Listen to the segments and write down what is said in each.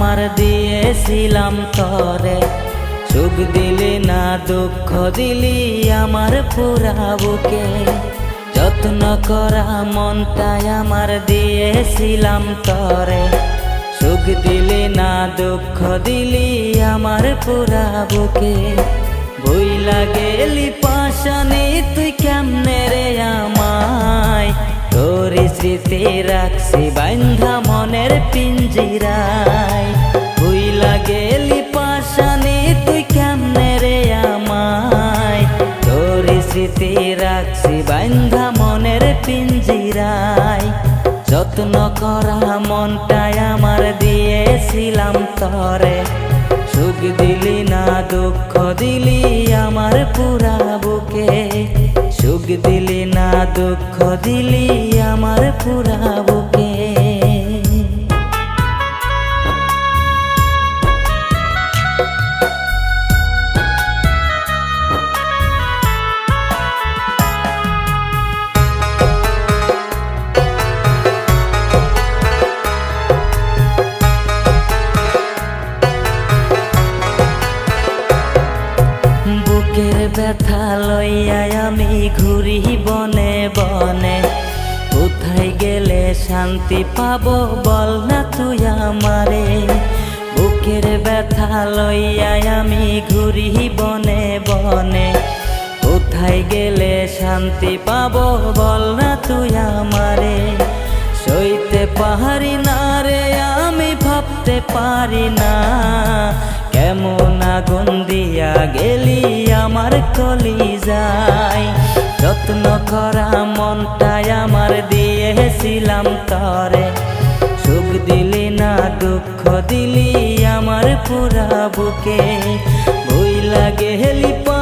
আমার দিয়েছিলাম তরে। সুখ দিলি না, দুঃখ দিলি আমার পুরা বুকে। যত্ন করা মনটাই আমার দিয়েছিলাম তরে। সুখ দিলি না, দুঃখ দিলি আমার পুরা বুকে। ভুইলা গেলি পাশানি তুই কেমনে রে আমায় তোর স্মৃতি রাখছি, বান্ধা মনের পিঞ্জিরায়। ভুইলা গেলি পাশানি তুই কেমনে রে আমায়? তোর স্মৃতি রাখছি, বান্ধা মনের পিঞ্জিরায়। যত্ন করা মনটাই আমার দিয়েছিলাম তরে। সুখ দিলি না, দুঃখ দিলি আমার পুরা বুকে। সুখ দিলি না, দুঃখ দিলি আমার পুরা বুকে। বনে বনে। কোথায় গেলে শান্তি পাবো বল না তুই আমারে। বুকের ব্যথা লইয়া আমি ঘুরি বনে বনে। কোথায় গেলে শান্তি পাবো বল না তুই আমারে। সইতে পারি না রে, আমি ভাবতে পারি না। কেমন আগুন দিয়া গেলি আমার কলি যায় যত্ন করা মনটাই আমার দিয়েছিলাম তরে। সুখ দিলি না, দুঃখ দিলি আমার পুরা বুকে। ভুই লাগে হেলি পাশানি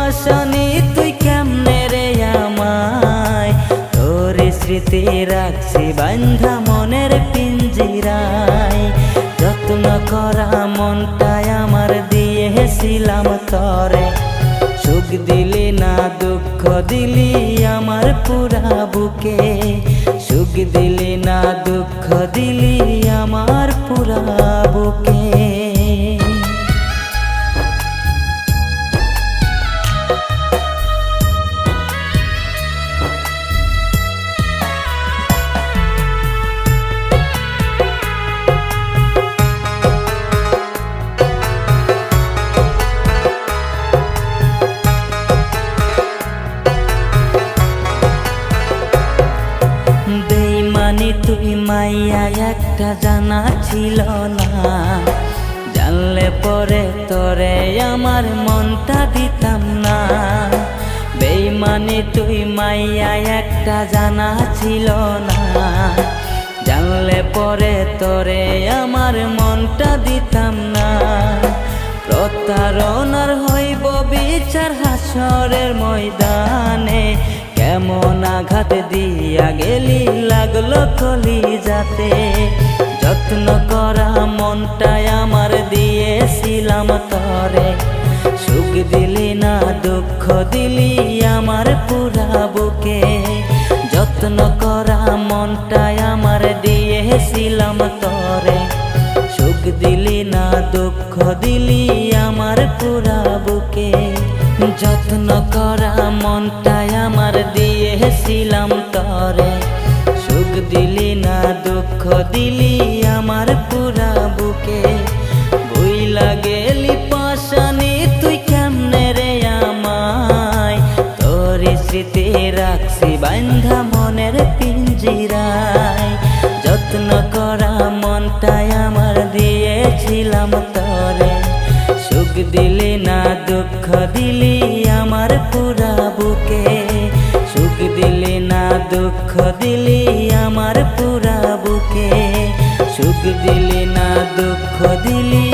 দুঃখ দিলি আমার পুরা বুকে। সুখ দিলি না দুঃখ দিলি আমার পুরা বুকে। একটা জানা ছিল না। জানলে পরে তোরে আমার মনটা দিতাম না। বেইমানি তুই মাইয়া, একটা জানা ছিল না। জানলে পরে তোরে আমার মনটা দিতাম না। প্রতারণার হইব বিচার হাসরের ময়দানে। কেমন আঘাত দিয়া গেলি, লাগল কলি যাতে। যত্ন করা মনটাই আমার দিয়েছিলাম তরে। সুখ দিলি না, দুঃখ দিলি আমার পুরা বুকে। যত্ন করা মনটাই আমার দিয়েছিলাম তরে। সুখ দিলি না, দুঃখ দিলি আমার পুরা বুকে। যত্ন করা আমার দিয়েছিলাম তরে। সুখ দিলি না, দুঃখ দিলি আমার পুরা বুকে। বইলা গেলি পাশানি তুই কেমনে রে আমায়? তোর স্মৃতি রাখছি বান্ধা মনের পিঞ্জিরায়। যত্ন করা মনটাই আমার দিয়েছিলাম তরে। সুখ দিলি না, দুঃখ দিলি দুঃখ দিলি আমার পুরা বুকে সুখ দিলি না দুঃখ দিলি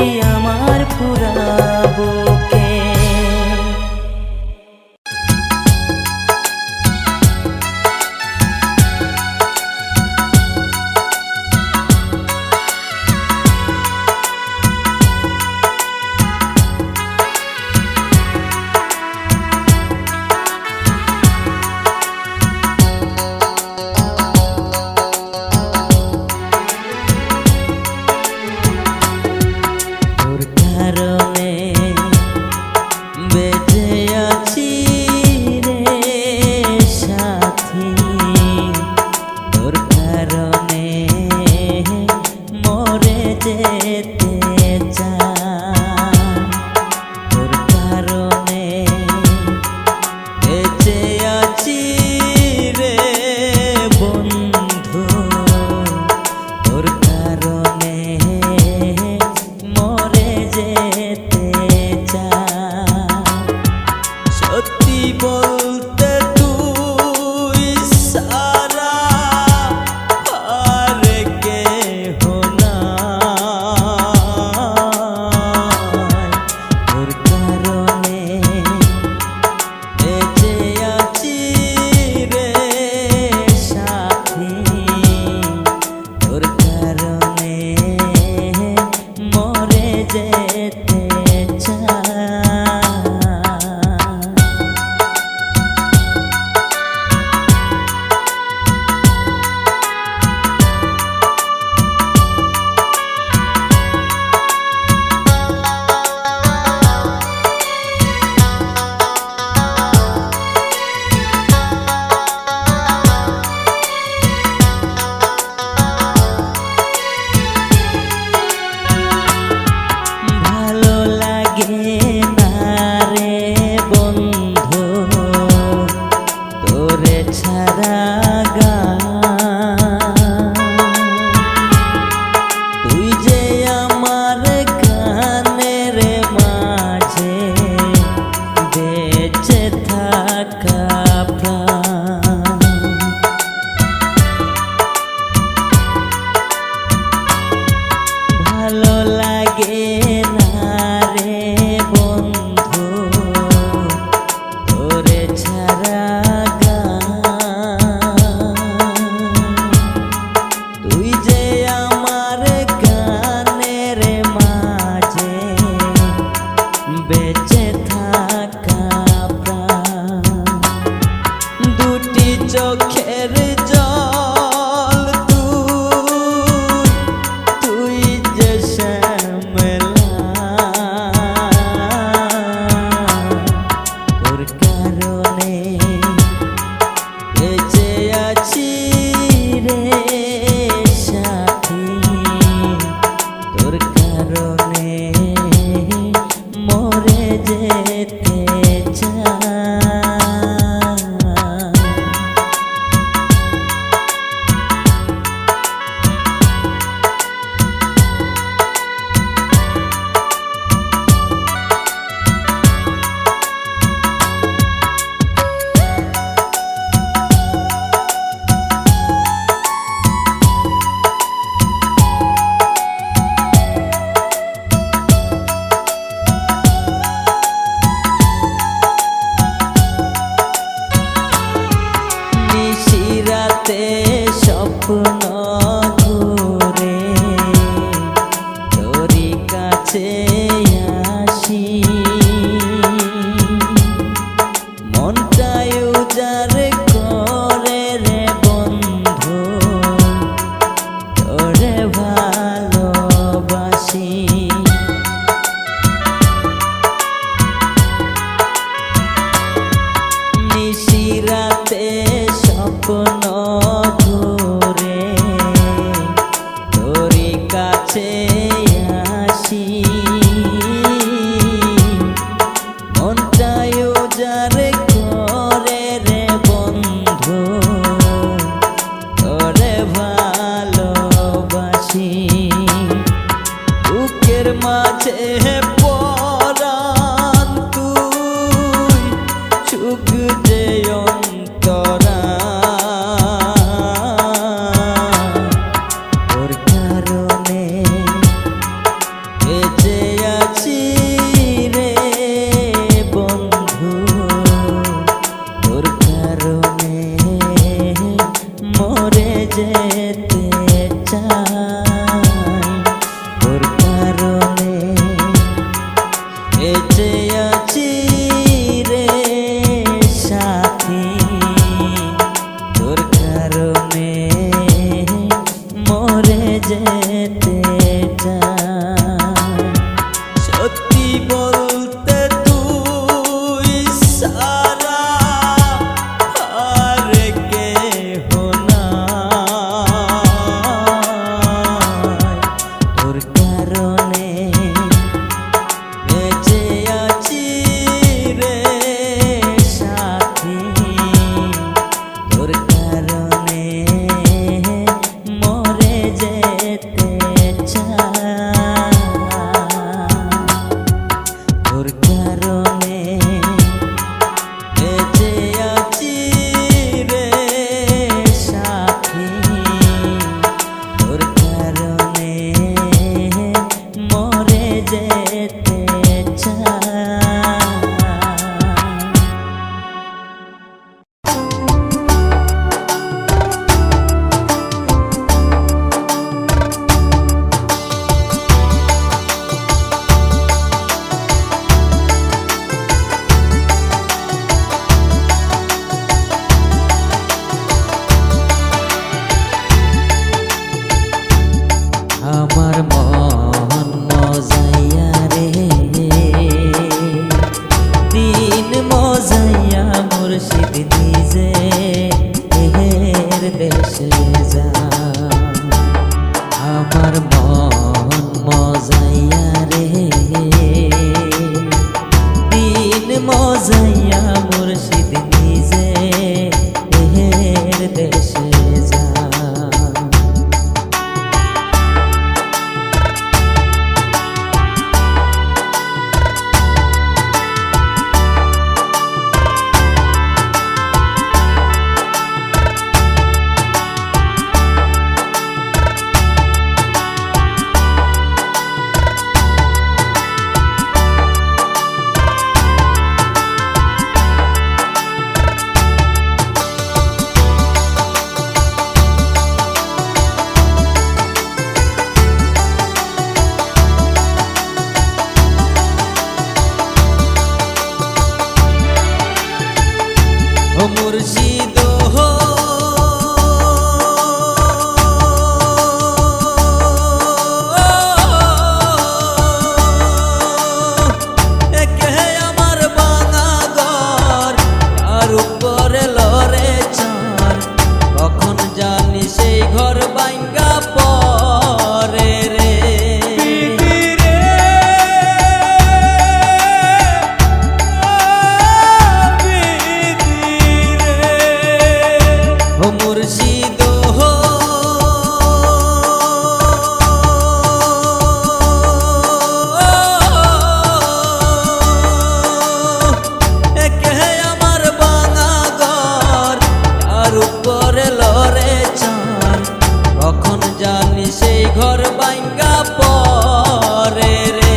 জানি সেই ঘর বাইঙ্গা পরে রে।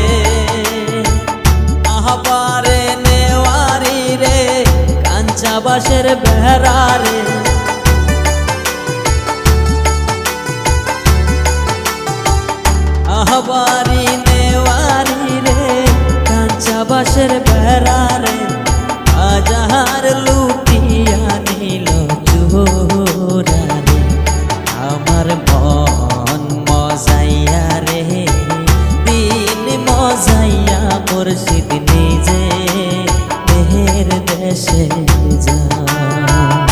আহবারে নেওয়ারি রে, কাঞ্চা বাসের বেহারা রে। আহবারি নেওয়ারি রে, কাঞ্চা বাসের যায়